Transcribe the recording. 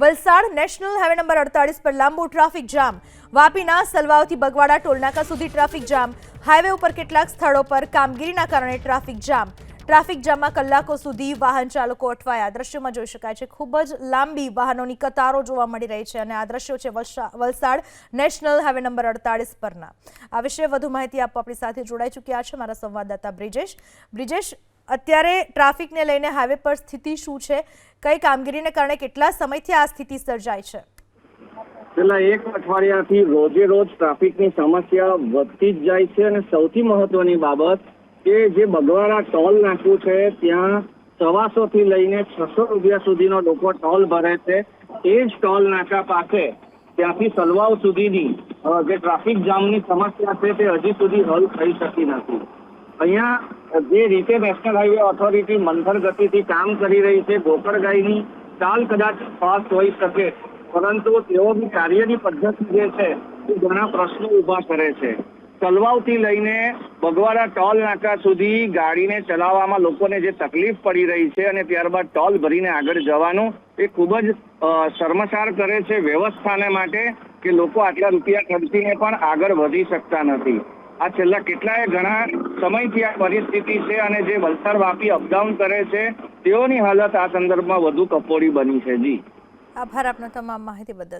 Valsad national highway number અડતાલીસ પર લાંબુ ટ્રાફિક જામ. વાપીના સલવાવથી બગવાડા ટોલનાકા સુધી ટ્રાફિક જામ. હાઈવે ઉપર કેટલાક સ્થળો પર કામગીરીના કારણે ટ્રાફિક જામ. ટ્રાફિક જામમાં કલાકો સુધી વાહન ચાલકો અટવાયા. દ્રશ્યોમાં જોઈ શકાય છે, ખૂબ જ લાંબી વાહનોની કતારો જોવા મળી રહી છે અને આ દ્રશ્યો છે વલસા- વલસાડ નેશનલ હાઈવે નંબર અડતાલીસ પરના. આ વિશે વધુ માહિતી આપવા આપણી સાથે જોડાઈ ચૂક્યા છે મારા સંવાદદાતા બ્રિજેશ. બ્રિજેશ અત્યારે ટ્રાફિકને લઈને હાઈવે પર સ્થિતિ શું છે? કઈ કામગીરીને કારણે કેટલા સમયથી આ સ્થિતિ સર્જાય છે? છેલ્લા એક અઠવાડિયાથી રોજે રોજ ટ્રાફિકની સમસ્યા વધતી જ જાય છે અને સૌથી મહત્વની બાબત કે જે બગવાડા ટોલ નાખ્યું છે, ત્યાં સવાસો થી લઈને છસો રૂપિયા સુધીનો લોકો ટોલ ભરે છે. એ જ ટોલ નાકા પાસે ત્યાંથી સલવાવ સુધીની જે ટ્રાફિક જામની સમસ્યા છે તે હજી સુધી હલ થઈ શકી નથી. અહીંયા જે રીતે નેશનલ હાઈવે ઓથોરિટી મંથર ગતિથી કામ કરી રહી છે ગોકળગાયની ચાલ કદાચ ફાસ્ટ હોઈ શકે, પરંતુ તેઓની કાર્યની પદ્ધતિ જે છે, એ ઘણા પ્રશ્નો ઊભા કરે છે. તલવાવથી લઈને બગવાડા ટોલ નાકા સુધી ગાડીને ચલાવવામાં લોકોને જે તકલીફ પડી રહી છે અને ત્યારબાદ ટોલ ભરીને આગળ જવાનું, એ ખૂબ જ શર્મસાર કરે છે વ્યવસ્થાને માટે કે લોકો આટલા રૂપિયા ખર્ચીને પણ આગળ વધી શકતા નથી. આ છેલ્લા કેટલાય ઘણા સમયથી આ પરિસ્થિતિ છે અને જે વલસાડ વાપી અપડાઉન કરે છે, તેઓની હાલત આ સંદર્ભમાં વધુ કફોડી બની છે. જી. આભાર આપનો તમામ માહિતી બદલ.